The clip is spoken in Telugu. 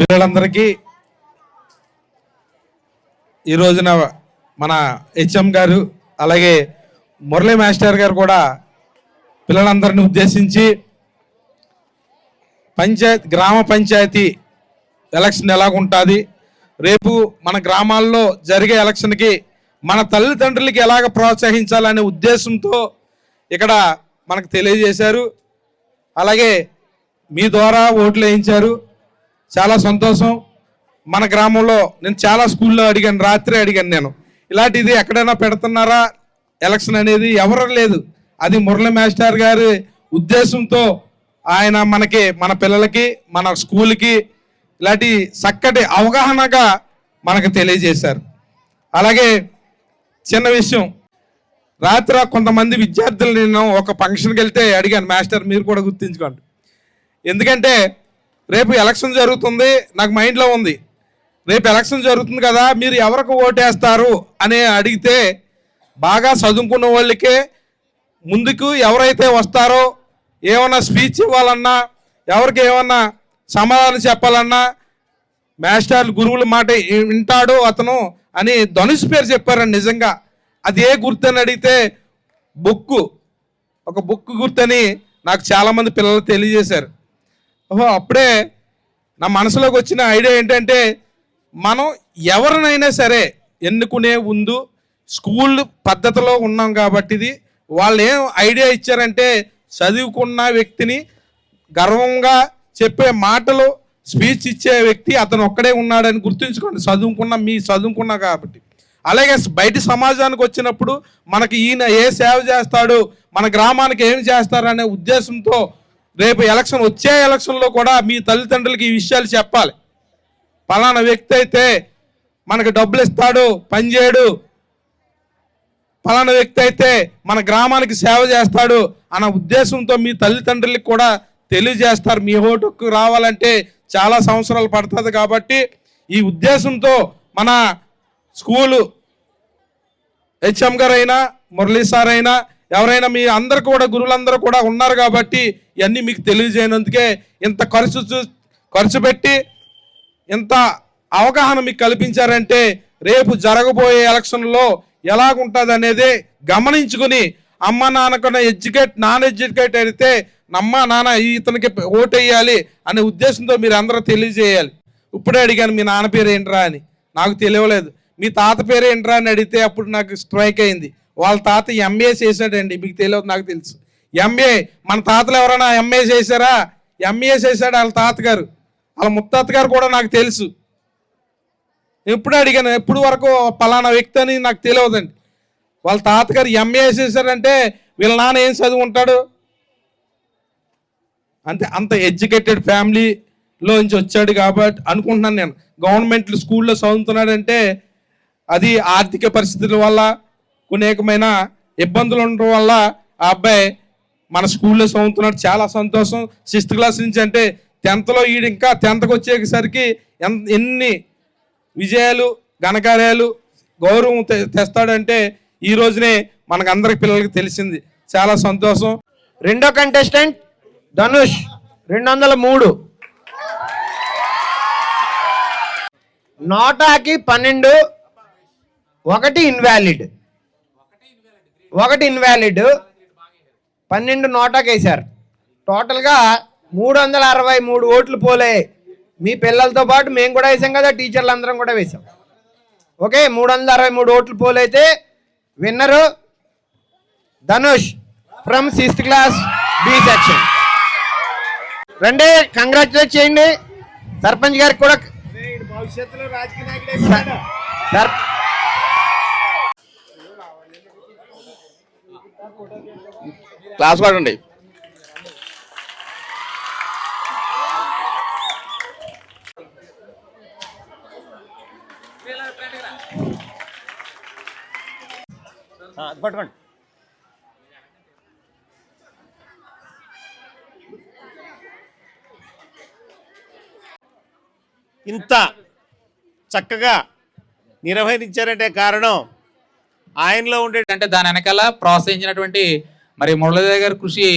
పిల్లలందరికీ ఈ రోజున మన హెచ్ఎం గారు అలాగే మురళీ మాస్టర్ గారు కూడా పిల్లలందరిని ఉద్దేశించి పంచాయతీ గ్రామ పంచాయతీ ఎలక్షన్ ఎలాగుంటుంది రేపు మన గ్రామాల్లో జరిగే ఎలక్షన్కి మన తల్లిదండ్రులకి ఎలాగ ప్రోత్సహించాలనే ఉద్దేశంతో ఇక్కడ మనకు తెలియజేశారు. అలాగే మీ ద్వారా ఓట్లు వేయించారు. చాలా సంతోషం. మన గ్రామంలో నేను చాలా స్కూల్లో అడిగాను రాత్రి అడిగాను నేను. ఇలాంటిది ఎక్కడైనా పెడుతున్నారా? ఎలక్షన్ అనేది ఎవరు లేదు. అది మురళి మాస్టర్ గారి ఉద్దేశంతో ఆయన మనకి మన పిల్లలకి మన స్కూల్కి ఇలాంటి చక్కటి అవగాహనగా మనకు తెలియజేశారు. అలాగే చిన్న విషయం. రాత్రి కొంతమంది విద్యార్థులు నేను ఒక ఫంక్షన్కి వెళ్తే అడిగాను మాస్టర్ మీరు కూడా గుర్తించుకోండి. ఎందుకంటే రేపు ఎలక్షన్ జరుగుతుంది నాకు మైండ్లో ఉంది. రేపు ఎలక్షన్ జరుగుతుంది కదా మీరు ఎవరికి ఓటేస్తారు అని అడిగితే బాగా చదువుకున్న వాళ్ళకే ముందుకు ఎవరైతే వస్తారో ఏమన్నా స్పీచ్ ఇవ్వాలన్నా ఎవరికి ఏమన్నా సమాధానం చెప్పాలన్నా మాస్టర్ గురువుల మాట వింటాడు అతను అని ధనుష్ పేరు చెప్పారండి నిజంగా. అది ఏ గుర్తు అని అడిగితే బుక్కు ఒక బుక్ గుర్తని నాకు చాలామంది పిల్లలు తెలియజేశారు. ఓహో అప్పుడే నా మనసులోకి వచ్చిన ఐడియా ఏంటంటే మనం ఎవరినైనా సరే ఎన్నుకునే ముందు స్కూల్ పద్ధతిలో ఉన్నాం కాబట్టి ఇది. వాళ్ళు ఏం ఐడియా ఇచ్చారంటే చదువుకున్న వ్యక్తిని గర్వంగా చెప్పే మాటలు స్పీచ్ ఇచ్చే వ్యక్తి అతను ఒక్కడే ఉన్నాడని గుర్తుంచుకోండి. చదువుకున్న మీ చదువుకున్నా కాబట్టి. అలాగే బయట సమాజానికి వచ్చినప్పుడు మనకి ఈయన ఏ సేవ చేస్తాడు మన గ్రామానికి ఏం చేస్తారనే ఉద్దేశంతో రేపు ఎలక్షన్ వచ్చే ఎలక్షన్లో కూడా మీ తల్లిదండ్రులకి ఈ విషయాలు చెప్పాలి. పలానా వ్యక్తి అయితే మనకు డబ్బులు ఇస్తాడు పనిచేయడు పలానా వ్యక్తి అయితే మన గ్రామానికి సేవ చేస్తాడు అన్న ఉద్దేశంతో మీ తల్లిదండ్రులకి కూడా తెలియజేస్తారు. మీ ఓటుకు రావాలంటే చాలా సంవత్సరాలు పడుతుంది కాబట్టి ఈ ఉద్దేశంతో మన స్కూలు హెచ్ఎం గారు అయినా మురళీ సార్ అయినా ఎవరైనా మీ అందరు కూడా గురువులందరూ కూడా ఉన్నారు కాబట్టి ఇవన్నీ మీకు తెలియజేయనందుకే ఇంత ఖర్చు చూ- ఖర్చు పెట్టి ఇంత అవగాహన మీకు కల్పించారంటే రేపు జరగబోయే ఎలక్షన్లో ఎలాగుంటుంది అనేది గమనించుకుని అమ్మ నాన్నకన్నా ఎడ్యుకేట్ నాన్ ఎడ్యుకేట్ అయితే అమ్మ నాన్న ఇతనికి ఓటు వేయాలి అనే ఉద్దేశంతో మీరు అందరూ తెలియజేయాలి. ఇప్పుడే అడిగాను మీ నాన్న పేరు ఏంట్రా అని. నాకు తెలియలేదు. మీ తాత పేరు ఏంట్రా అని అడిగితే అప్పుడు నాకు స్ట్రైక్ అయింది. వాళ్ళ తాత ఎంఏ చేశాడండి. మీకు తెలియదు నాకు తెలుసు. ఎంఏ మన తాతలు ఎవరైనా ఎంఏ చేశారా? ఎంఏ చేశాడు వాళ్ళ తాతగారు. వాళ్ళ ముత్తాత గారు కూడా నాకు తెలుసు. ఎప్పుడు అడిగాను ఎప్పుడు వరకు పలానా వ్యక్తి అని నాకు తెలియదండి. వాళ్ళ తాతగారు ఎంఏ చేశారంటే వీళ్ళ నాన్న ఏం చదువుకుంటాడు? అంటే అంత ఎడ్యుకేటెడ్ ఫ్యామిలీలో నుంచి వచ్చాడు కాబట్టి అనుకుంటున్నాను నేను. గవర్నమెంట్ స్కూల్లో చదువుతున్నాడంటే అది ఆర్థిక పరిస్థితుల వల్ల అనేకమైన ఇబ్బందులు ఉండడం వల్ల ఆ అబ్బాయి మన స్కూల్లో చదువుతున్నాడు. చాలా సంతోషం. సిక్స్త్ క్లాస్ నుంచి అంటే టెన్త్లో ఈడు ఇంకా టెన్త్కి వచ్చేసరికి ఎంత ఎన్ని విజయాలు ఘనకార్యాలు గౌరవం తె- తెస్తాడంటే ఈ రోజునే మనకు అందరికి పిల్లలకి తెలిసింది. చాలా సంతోషం. రెండో కంటెస్టెంట్ ధనుష్ రెండు వందల మూడు నోటాకి పన్నెండు ఒకటి ఇన్వాలిడ్ ఒకటి ఇన్వాలిడ్ పన్నెండు నోటాకి వేశారు టోటల్గా మూడు వందల అరవై మూడు ఓట్లు పోలే. మీ పిల్లలతో పాటు మేము కూడా వేసాం కదా టీచర్లు అందరం కూడా వేసాం. ఓకే మూడు వందల అరవై మూడు ఓట్లు పోలైతే winner Dhanush from sixth class B section రండి కంగ్రాచులేట్ చేయండి. సర్పంచ్ గారికి కూడా సర్ క్లాస్ పడండి. పట్టుకోండి. ఇంత చక్కగా నిర్వహించారంటే కారణం ఆయనలో ఉండే అంటే దాని వెనకాల ప్రోత్సహించినటువంటి మరి మురళీధర్ గారి కృషి